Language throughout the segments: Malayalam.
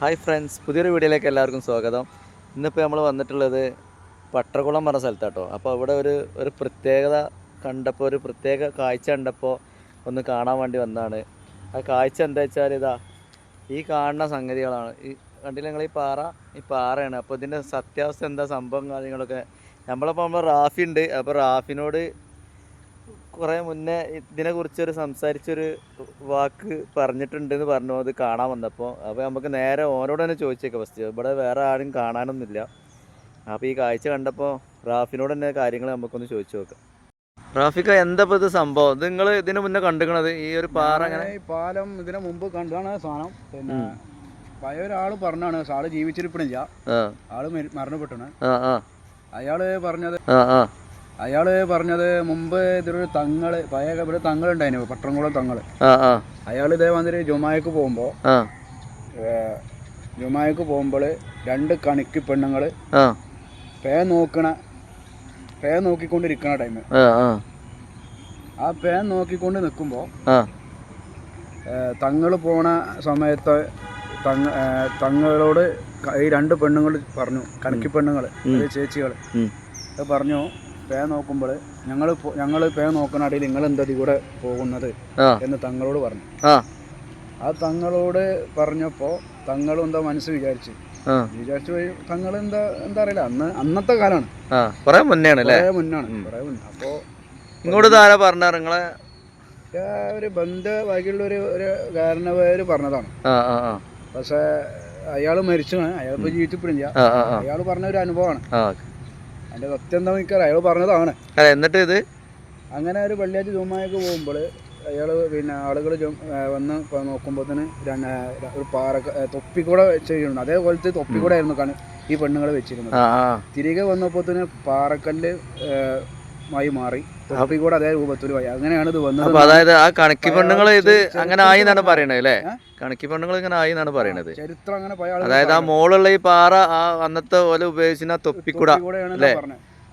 ഹായ് ഫ്രണ്ട്സ് പുതിയൊരു വീഡിയോയിലേക്ക് എല്ലാവർക്കും സ്വാഗതം. ഇന്നിപ്പോൾ നമ്മൾ വന്നിട്ടുള്ളത് പട്ടകുളം പറഞ്ഞ സ്ഥലത്താട്ടോ. അപ്പോൾ ഇവിടെ ഒരു ഒരു പ്രത്യേകത കണ്ടപ്പോൾ ഒരു പ്രത്യേക കാഴ്ച കണ്ടപ്പോൾ ഒന്ന് കാണാൻ വേണ്ടി വന്നതാണ്. ആ കാഴ്ച എന്താ വെച്ചാൽ ഇതാ ഈ കാണുന്ന സംഗതികളാണ്. ഈ കണ്ടില്ല നിങ്ങൾ ഈ പാറ? ഈ പാറയാണ്. അപ്പോൾ ഇതിന്റെ സത്യാവസ്ഥ എന്താ സംഭവം കാര്യങ്ങളൊക്കെ? നമ്മളപ്പോൾ നമ്മൾ റാഫി ഉണ്ട് അപ്പോൾ റാഫിനോട് കുറേ മുന്നേ ഇതിനെക്കുറിച്ചൊരു സംസാരിച്ചൊരു വാക്ക് പറഞ്ഞിട്ടുണ്ടെന്ന് പറഞ്ഞു. അത് കാണാൻ വന്നപ്പോൾ അപ്പോൾ നമുക്ക് നേരെ ഓനോട് തന്നെ ചോദിച്ചേക്കാം ഫസ്റ്റ് ഇവിടെ വേറെ ആരും കാണാനൊന്നുമില്ല. അപ്പോൾ ഈ കാഴ്ച കണ്ടപ്പോൾ റാഫിനോട് തന്നെ കാര്യങ്ങൾ നമുക്കൊന്ന് ചോദിച്ചു നോക്കാം. റാഫിക്ക എന്താ ഇപ്പോൾ ഇത് സംഭവം? ഇത് നിങ്ങൾ ഇതിന് മുന്നേ കണ്ടുക്കണത്? ഈ ഒരു പാറ അങ്ങനെ ഈ പാലം ഇതിന് മുമ്പ് കണ്ടാണ് സാധനം. പിന്നെ. പഴയ ഒരാൾ പറഞ്ഞാണ് ആൾ ജീവിച്ചിരിപ്പണില്ല. ആൾ മരി- മരണപ്പെട്ടാണ്. അയാൾ പറഞ്ഞത് ആ ആ. അയാൾ പറഞ്ഞത് മുമ്പ് ഇതൊരു തങ്ങൾ പഴയ ഇവിടെ തങ്ങളുണ്ടായിരുന്നു പട്ടംകുളം തങ്ങൾ. അയാൾ ഇതേ വന്നിട്ട് ജുമായക്ക് പോകുമ്പോ ജുമായക്ക് പോകുമ്പോൾ രണ്ട് കണിക്ക് പെണ്ണുങ്ങൾ പേ നോക്കണ പേ നോക്കിക്കൊണ്ടിരിക്കണ ടൈം ആ പേ നോക്കിക്കൊണ്ട് നിൽക്കുമ്പോൾ ആ. തങ്ങൾ പോണ സമയത്ത് തങ്ങ തങ്ങളോട് ഈ രണ്ട് പെണ്ണുങ്ങൾ പറഞ്ഞു കണക്കി പെണ്ണുങ്ങൾ ചേച്ചികൾ ഉം. പറഞ്ഞു പേ നോക്കുമ്പോൾ ഞങ്ങൾ ഞങ്ങൾ പേ നോക്കണ അടിയിൽ നിങ്ങൾ എന്താ ഇതിൽ കൂടെ പോകുന്നത് എന്ന് തങ്ങളോട് പറഞ്ഞു. ആ. തങ്ങളോട് പറഞ്ഞപ്പോൾ തങ്ങളും എന്താ മനസ്സ് വിചാരിച്ചു? വിചാരിച്ചു പോയി തങ്ങൾ എന്താ എന്താ അറിയില്ല. അന്ന് അന്നത്തെ കാലാണ്. കുറേ മുന്നെയാണ് അല്ലേ കുറേ മുന്നാണ് കുറേ മുന്നേ അപ്പോൾ ഇങ്ങോട്ട് താര പറഞ്ഞ നിങ്ങളെ ഒരു ബന്ധ ബാക്കിയുള്ള ഒരു ഒരു കാരണവര് പറഞ്ഞതാണ്. ആ ആ മരിച്ചു പക്ഷേ അയാൾ അയാളിപ്പോൾ ജീവിച്ചിപ്പിടില്ല അയാൾ പറഞ്ഞ ഒരു അനുഭവമാണ്. അതിന്റെ സത്യം എന്താ എനിക്കറിയാം. അയാൾ പറഞ്ഞതാണ്. അല്ല എന്നിട്ട് ഇത്? അങ്ങനെ ഒരു വെള്ളിയാഴ്ച ജുമായൊക്കെ പോകുമ്പോൾ അയാൾ പിന്നെ ആളുകൾ വന്ന് നോക്കുമ്പോൾ തന്നെ ഒരു പാറ തൊപ്പി കൂടെ ചെയ്യുന്നുണ്ട് അതേപോലത്തെ തൊപ്പി കൂടെ ആയിരുന്നു ഈ പെണ്ണുങ്ങൾ വെച്ചിരുന്നത്. തിരികെ വന്നപ്പോ തന്നെ പാറക്കല്ല് മായി മാറി. തൊപ്പി കൂടെ അതേ രൂപത്തിൽ ആയി. അങ്ങനെയാണ് ഇത് വന്നത്. അപ്പൊ അതായത് ആ കണക്കി പെണ്ണുങ്ങൾ ഇത് അങ്ങനെ ആയി എന്നാണ് പറയണത് അല്ലേ? കണക്ക് പെണ്ണുങ്ങൾ ഇങ്ങനെ ആയി എന്നാണ് പറയണത്. ചരിത്രം അങ്ങനെ അതായത് ആ മോളുള്ള ഈ പാറ ആ അന്നത്തെ പോലെ ഉപയോഗിച്ചിരുന്ന തൊപ്പിക്കുട അല്ലേ?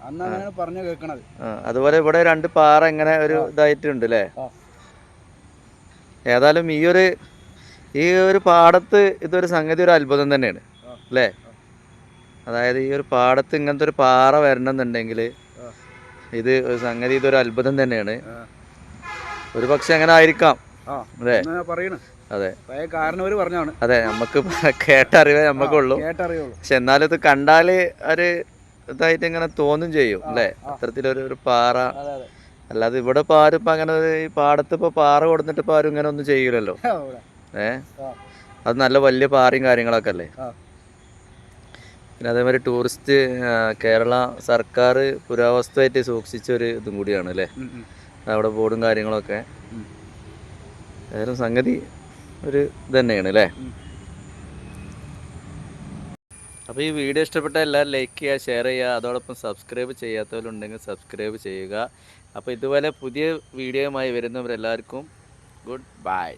അന്നാണ് പറഞ്ഞു കേൾക്കണത് അതുപോലെ ഇവിടെ രണ്ട് പാറ ഇങ്ങനെ ഒരു ഇതായിട്ടുണ്ട് അല്ലേ. ഏതായാലും ഈ ഒരു ഈ ഒരു പാടത്ത് ഇതൊരു സംഗതി ഒരു അത്ഭുതം തന്നെയാണ്. അല്ലേ? അതായത് ഈ ഒരു പാടത്ത് ഇങ്ങനത്തെ ഒരു പാറ വരണമെന്നുണ്ടെങ്കിൽ. ഇത് സംഗതി ഇതൊരു അത്ഭുതം തന്നെയാണ്. ഒരു പക്ഷെ അങ്ങനെ ആയിരിക്കാം. അതെ. അതെ പറഞ്ഞാണ് അതെ നമുക്ക് കേട്ടറിവേ നമുക്കുള്ളൂ. പക്ഷെ എന്നാലും ഇത് കണ്ടാൽ ഒരു ഇതായിട്ട് ഇങ്ങനെ തോന്നും ചെയ്യും അല്ലേ. അത്തരത്തിലൊരു ഒരു പാറ. അല്ലാതെ ഇവിടെ ഇപ്പൊ ആരും ഇപ്പൊ അങ്ങനെ ഈ പാടത്ത് ഇപ്പൊ പാറ കൊടുത്തിട്ട് ഇപ്പൊ ആരും ഇങ്ങനെ ഒന്നും ചെയ്യൂലല്ലോ. ഏഹ് അത് നല്ല വലിയ പാറയും കാര്യങ്ങളൊക്കെ അല്ലേ. പിന്നെ അതേമാതിരി ടൂറിസ്റ്റ് കേരള സർക്കാർ പുരാവസ്തുവായിട്ട് സൂക്ഷിച്ച ഒരു ഇതും കൂടിയാണ് അല്ലേ. അവിടെ ബോർഡും കാര്യങ്ങളൊക്കെ. ഏതായാലും സംഗതി ഒരു ഇത് തന്നെയാണ് അല്ലേ. അപ്പോൾ ഈ വീഡിയോ ഇഷ്ടപ്പെട്ട എല്ലാവരും ലൈക്ക് ചെയ്യുക ഷെയർ ചെയ്യുക അതോടൊപ്പം സബ്സ്ക്രൈബ് ചെയ്യാത്തവരുണ്ടെങ്കിൽ സബ്സ്ക്രൈബ് ചെയ്യുക അപ്പോൾ ഇതുപോലെ പുതിയ വീഡിയോയുമായി വരുന്നവരെല്ലാവർക്കും ഗുഡ് ബൈ